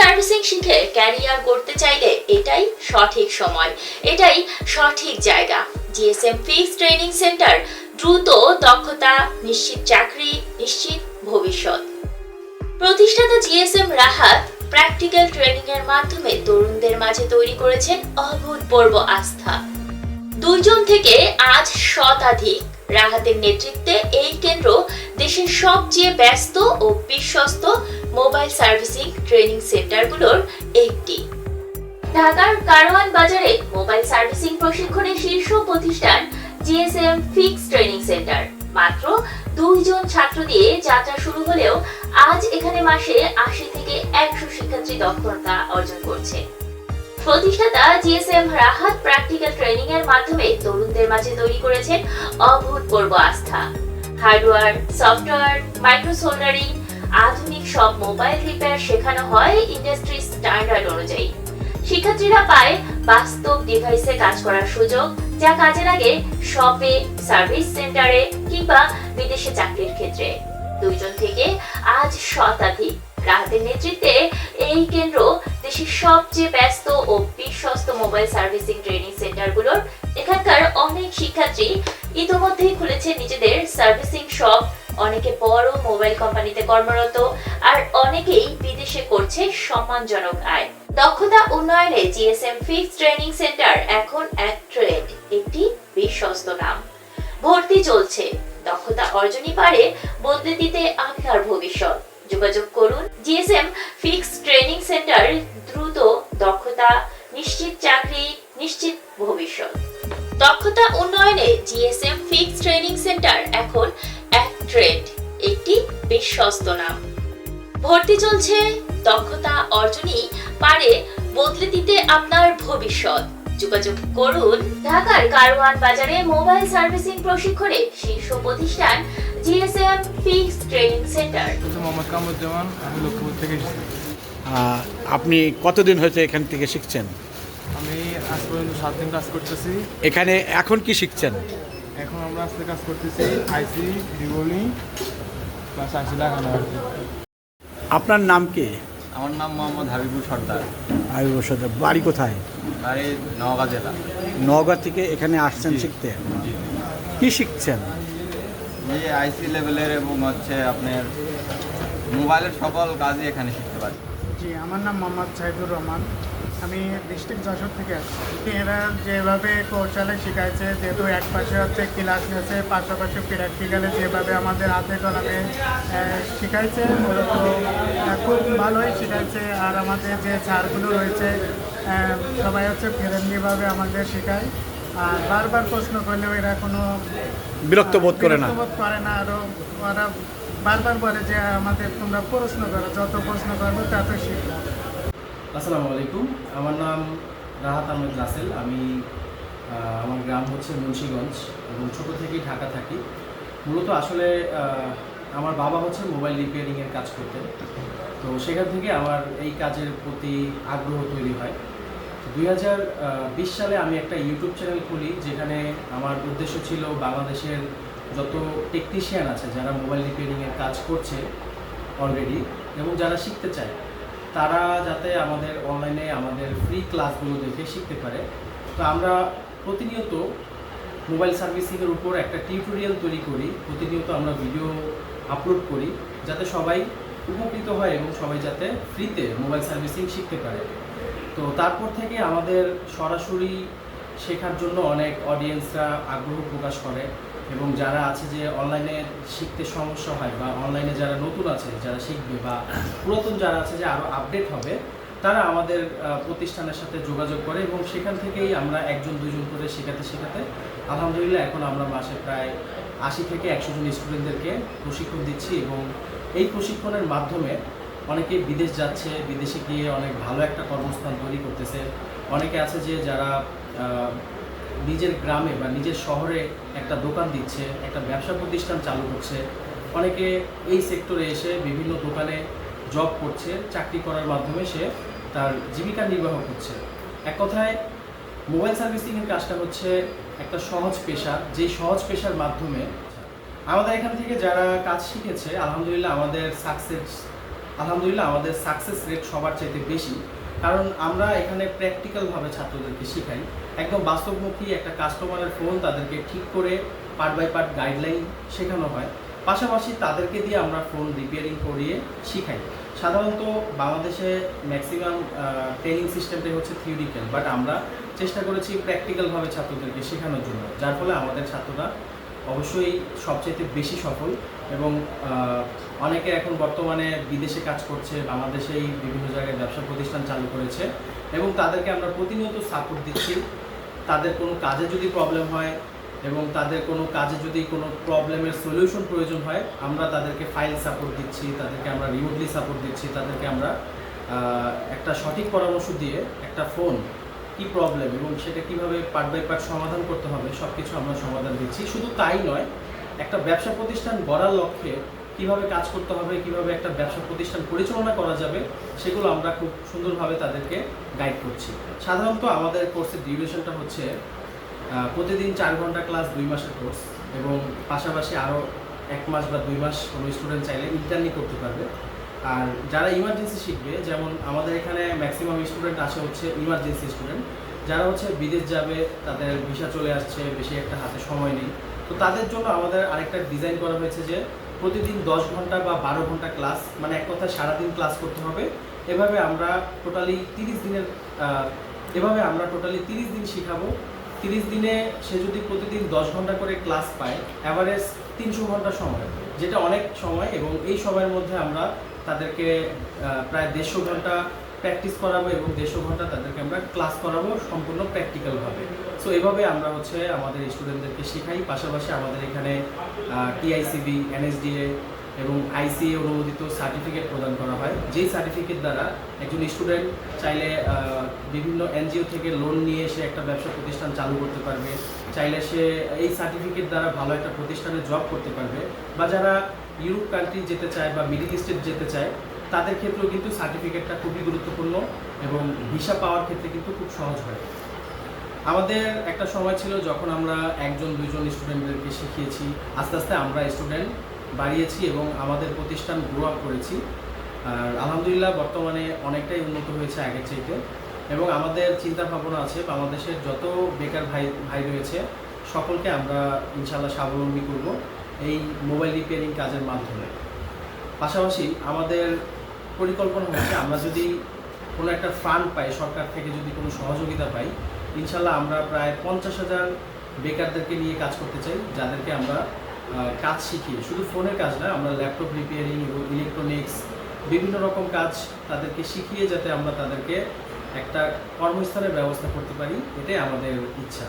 Servicing শিখে career করতে চাইলে এটাই সঠিক সময়। এটাই সঠিক জায়গা। জিএসএম ফিক্স ট্রেনিং সেন্টার দ্রুত দক্ষতা, নিশ্চিত চাকরি, নিশ্চিত ভবিষ্যৎ। প্রতিষ্ঠাতা জিএসএম রাহাত প্র্যাকটিক্যাল ট্রেনিং এর মাধ্যমে তরুণদের মাঝে তৈরি করেছেন অভূতপূর্ব আস্থা। দুইজন থেকে আজ শতাধিক রাহাতের নেতৃত্বে এই কেন্দ্র দেশের সবচেয়ে ব্যস্ত ও বিশ্বস্ত মোবাইল সার্ভিসিং ট্রেনিং সেন্টারগুলোর একটি। ঢাকার কারওয়ান বাজারে মোবাইল সার্ভিসিং প্রশিক্ষণের শীর্ষ প্রতিষ্ঠান জিএসএম ফিক্স ট্রেনিং সেন্টার। মাত্র দুইজন ছাত্র দিয়ে যাত্রা শুরু হলেও আজ এখানে মাসে আশি থেকে একশো শিক্ষার্থী দক্ষতা অর্জন করছে। প্রতিষ্ঠাতা জিএসএম রাহাত প্র্যাকটিক্যাল ট্রেনিং এর মাধ্যমে তরুণদের মাঝে তৈরি করেছেন অভূতপূর্ব আস্থা। হার্ডওয়্যার, সফটওয়্যার মাইক্রো সোল্ডারিং আধুনিক সব মোবাইল রিপেয়ার শেখানো হয় ইন্ডাস্ট্রি স্ট্যান্ডার্ড অনুযায়ী। শিক্ষার্থীরা পায় বাস্তব ডিভাইসে কাজ করার সুযোগ, যা কাজে লাগে শপে সার্ভিস সেন্টারে কিংবা বিদেশে চাকরির ক্ষেত্রে। দুইজন থেকে আজ শতাধিক রাহাতের নেতৃত্বে এই কেন্দ্র দেশের সবচেয়ে ব্যস্ত ও বিশ্বস্ত মোবাইল সার্ভিসিং ট্রেনিং সেন্টারগুলোর এখানকার অনেক শিক্ষার্থী ইতোমধ্যেই খুলেছে নিজেদের সার্ভিসিং শপ অনেকে বড় মোবাইল কোম্পানিতে কর্মরত আর অনেকেই বিদেশে করছে সম্মানজনক আয়। দক্ষতা উন্নয়নে জিএসএম ফিক্স ট্রেনিং সেন্টার এখন এক ট্রেড একটি বিশ্বস্ত নাম। ভর্তি চলছে। দক্ষতা অর্জনই পারে বদলে দিতে আপনার ভবিষ্যৎ। যোগাযোগ করুন জিএসএম ফিক্স ট্রেনিং সেন্টার দ্রুত দক্ষতা, নিশ্চিত চাকরি, নিশ্চিত ভবিষ্যৎ। দক্ষতা উন্নয়নে জিএসএম ফিক্স ট্রেনিং সেন্টার এখন এক ট্রেন্ড একটি বিশ্বস্ত নাম। ভর্তি চলছে দক্ষতা অর্জনই পারে বদলে দিতে আপনার ভবিষ্যৎ। যোগাযোগ করুন ঢাকার কারওয়ান বাজারে মোবাইল সার্ভিসিং প্রশিক্ষণে শীর্ষ প্রতিষ্ঠান GSM fix training centre. Mohammad Kamruzzaman আমি লক্ষ্মীপুর থেকে আপনি কতদিন হয়েছে এখান থেকে শিখছেন? আমি আজ পর্যন্ত সাত দিন কাজ করতেছি। এখানে এখন কি শিখছেন? এখন আমরা আজকে কাজ করতেছি আইসি রিবনি প্লাস আইসি লাগানো আর কি। আপনার নাম কি? আমার নাম মোহাম্মদ হাবিবুর সর্দার। আয়ুব সাথে বাড়ি কোথায়? বাড়ি নওগাঁ জেলা। নওগাঁ থেকে এখানে আসছেন শিখতে? কি শিখছেন? যে আইসি লেভেলের এবং হচ্ছে আপনার মোবাইলের সকল কাজই এখানে শিখতে পারি। জি আমার নাম মোহাম্মদ সাইদুর রহমান। আমি ডিস্ট্রিক্ট যশোর থেকে আসছি। এরা যেভাবে কৌশলে শিখাইছে যেহেতু এক পাশে হচ্ছে ক্লাস নিয়েছে পাশাপাশি প্র্যাকটিক্যালে যেভাবে আমাদের হাতে কলমে শিখাইছে মূলত খুব ভালোই শিখাইছে। আর আমাদের যে স্যারগুলো রয়েছে সবাই হচ্ছে ফ্রেন্ডলিভাবে আমাদের শেখায়। আর বারবার প্রশ্ন করলেও এরা কোনো বিরক্ত বোধ করে না। বোধ করে না। আরও ওরা বারবার বলে যে আমাদের তোমরা প্রশ্ন করো যত প্রশ্ন করব তত শিখব। আসসালামু আলাইকুম। আমার নাম রাহাত আহমেদ রাসেল। আমি আমার গ্রাম হচ্ছে মুন্সীগঞ্জ এবং ছোটো থেকেই ঢাকা থাকি। মূলত আসলে আমার বাবা হচ্ছে মোবাইল রিপেয়ারিংয়ের কাজ করতেন। তো সেখান থেকে আমার এই কাজের প্রতি আগ্রহ তৈরি হয়। দুই বিশ সালে আমি একটা ইউটিউব চ্যানেল খুলি, যেখানে আমার উদ্দেশ্য ছিল বাংলাদেশের যত টেকনিশিয়ান আছে, যারা মোবাইল রিপেয়ারিংয়ের কাজ করছে অলরেডি এবং যারা শিখতে চায় তারা যাতে আমাদের অনলাইনে আমাদের ফ্রি ক্লাসগুলো দেখে শিখতে পারে। তো আমরা প্রতিনিয়ত মোবাইল সার্ভিসিংয়ের উপর একটা টিউটোরিয়াল তৈরি করি। প্রতিনিয়ত আমরা ভিডিও আপলোড করি, যাতে সবাই উপকৃত হয় এবং সবাই যাতে ফ্রিতে মোবাইল সার্ভিসিং শিখতে পারে। তো তারপর থেকে আমাদের সরাসরি শেখার জন্য অনেক অডিয়েন্সরা আগ্রহ প্রকাশ করে। এবং যারা আছে যে অনলাইনে শিখতে সমস্যা হয় বা অনলাইনে যারা নতুন আছে, যারা শিখবে বা পুরাতন যারা আছে যে আরও আপডেট হবে, তারা আমাদের প্রতিষ্ঠানের সাথে যোগাযোগ করে এবং সেখান থেকেই আমরা একজন দুজন করে শেখাতে শেখাতে আলহামদুলিল্লাহ এখন আমরা মাসে প্রায় আশি থেকে একশো জন স্টুডেন্টদেরকে প্রশিক্ষণ দিচ্ছি এবং এই প্রশিক্ষণের মাধ্যমে অনেকে বিদেশ যাচ্ছে, বিদেশে গিয়ে অনেক ভালো একটা কর্মস্থান তৈরি করতেছে। অনেকে আছে যে যারা নিজের গ্রামে বা নিজের শহরে একটা দোকান দিচ্ছে, একটা ব্যবসা প্রতিষ্ঠান চালু করছে। অনেকে এই সেক্টরে এসে বিভিন্ন দোকানে জব করছে, চাকরি করার মাধ্যমে সে তার জীবিকা নির্বাহ করছে। এক কথায় মোবাইল সার্ভিসিংয়ের কাজটা হচ্ছে একটা সহজ পেশা। যেই সহজ পেশার মাধ্যমে আমাদের এখান থেকে যারা কাজ শিখেছে, আলহামদুলিল্লাহ আমাদের সাকসেস আলহামদুলিল্লাহ আমাদের সাকসেস রেট সবার চাইতে বেশি। কারণ আমরা এখানে প্র্যাকটিক্যালভাবে ছাত্রদেরকে শেখাই। একদম বাস্তবমুখী একটা কাস্টমারের ফোন তাদেরকে ঠিক করে পার্ট বাই পার্ট গাইডলাইন শেখানো হয়। পাশাপাশি তাদেরকে দিয়ে আমরা ফোন রিপেয়ারিং করিয়ে শিখাই। সাধারণত বাংলাদেশে ম্যাক্সিমাম ট্রেনিং সিস্টেমটাই হচ্ছে থিওরিক্যাল বাট আমরা চেষ্টা করেছি প্র্যাকটিক্যালভাবে ছাত্রদেরকে শেখানোর জন্য, যার ফলে আমাদের ছাত্ররা অবশ্যই সবচেয়ে বেশি সফল এবং অনেকে এখন বর্তমানে বিদেশে কাজ করছে, বাংলাদেশেই বিভিন্ন জায়গায় ব্যবসা প্রতিষ্ঠান চালু করেছে এবং তাদেরকে আমরা প্রতিনিয়ত সাপোর্ট দিচ্ছি। তাদের কোনো কাজে যদি প্রবলেম হয় এবং তাদের কোনো কাজে যদি কোনো প্রবলেমের সলিউশন প্রয়োজন হয়, আমরা তাদেরকে ফাইল সাপোর্ট দিচ্ছি, তাদেরকে আমরা রিমোটলি সাপোর্ট দিচ্ছি, তাদেরকে আমরা একটা সঠিক পরামর্শ দিয়ে একটা ফোন কি প্রবলেম এবং সেটা কীভাবে পার্ট বাই পার্ট সমাধান করতে হবে সব কিছু আমরা সমাধান দিচ্ছি। শুধু তাই নয়, একটা ব্যবসা প্রতিষ্ঠান গড়ার লক্ষ্যে কীভাবে কাজ করতে হবে, কীভাবে একটা ব্যবসা প্রতিষ্ঠান পরিচালনা করা যাবে, সেগুলো আমরা খুব সুন্দরভাবে তাদেরকে গাইড করছি। সাধারণত আমাদের কোর্সের ডিউরেশনটা হচ্ছে প্রতিদিন চার ঘণ্টা ক্লাস দুই মাসের কোর্স এবং পাশাপাশি আরও এক মাস বা দুই মাস কোনো স্টুডেন্ট চাইলে ইন্টার্নি করতে পারবে। আর যারা ইমার্জেন্সি শিখবে, যেমন আমাদের এখানে ম্যাক্সিমাম স্টুডেন্ট আসে হচ্ছে ইমার্জেন্সি স্টুডেন্ট যারা হচ্ছে বিদেশ যাবে, তাদের ভিসা চলে আসছে, বেশি একটা হাতে সময় নেই। তো তাদের জন্য আমাদের আরেকটা ডিজাইন করা হয়েছে যে, প্রতিদিন দশ ঘণ্টা বা বারো ঘণ্টা ক্লাস মানে এক কথায় সারাদিন ক্লাস করতে হবে। এভাবে আমরা টোটালি তিরিশ দিনের এভাবে আমরা টোটালি তিরিশ দিন শিখাবো। তিরিশ দিনে সে যদি প্রতিদিন দশ ঘণ্টা করে ক্লাস পায় অ্যাভারেজ তিনশো ঘণ্টা সময়, যেটা অনেক সময় এবং এই সময়ের মধ্যে আমরা তাদেরকে প্রায় দেড়শো ঘণ্টা প্র্যাকটিস করাবো এবং দেড়শো ঘণ্টা তাদেরকে আমরা ক্লাস করাবো সম্পূর্ণ প্র্যাকটিক্যালভাবে সো এভাবে আমরা হচ্ছে আমাদের স্টুডেন্টদেরকে শেখাই। পাশাপাশি আমাদের এখানে টিআইসিবি এনএসডিএ এবং আইসিএ অনুমোদিত সার্টিফিকেট প্রদান করা হয়। যেই সার্টিফিকেট দ্বারা একজন স্টুডেন্ট চাইলে বিভিন্ন এনজিও থেকে লোন নিয়ে সে একটা ব্যবসা প্রতিষ্ঠান চালু করতে পারবে। চাইলে সে এই সার্টিফিকেট দ্বারা ভালো একটা প্রতিষ্ঠানে জব করতে পারবে। বা যারা ইউরোপ কান্ট্রি যেতে চায় বা মিডিল ইস্টে যেতে চায়, তাদের ক্ষেত্রেও কিন্তু সার্টিফিকেটটা খুবই গুরুত্বপূর্ণ এবং ভিসা পাওয়ার ক্ষেত্রে কিন্তু খুব সহজ হয়। আমাদের একটা সময় ছিল যখন আমরা একজন, দুইজন স্টুডেন্টদেরকে শিখিয়েছি, আস্তে আস্তে আমরা স্টুডেন্ট বাড়িয়েছি এবং আমাদের প্রতিষ্ঠান গ্রো আপ করেছি। আর আলহামদুলিল্লাহ বর্তমানে অনেকটাই উন্নত হয়েছে আগের চাইতে এবং আমাদের চিন্তা ভাবনা আছে বাংলাদেশের যত বেকার ভাই ভাই রয়েছে, সকলকে আমরা ইনশাল্লাহ স্বাবলম্বী করব। এই মোবাইল রিপেয়ারিং কাজের মাধ্যমে। পাশাপাশি আমাদের পরিকল্পনা হচ্ছে আমরা যদি কোনো একটা ফান্ড পাই, সরকার থেকে যদি কোনো সহযোগিতা পাই, ইনশাল্লাহ আমরা প্রায় পঞ্চাশ হাজার বেকারদেরকে নিয়ে কাজ করতে চাই, যাদেরকে আমরা কাজ শিখি শুধু ফোনের কাজ না আমরা ল্যাপটপ রিপেয়ারিং এবং ইলেকট্রনিক্স বিভিন্ন রকম কাজ তাদেরকে শিখিয়ে যাতে আমরা তাদেরকে একটা কর্মস্থানের ব্যবস্থা করতে পারি, এটাই আমাদের ইচ্ছা।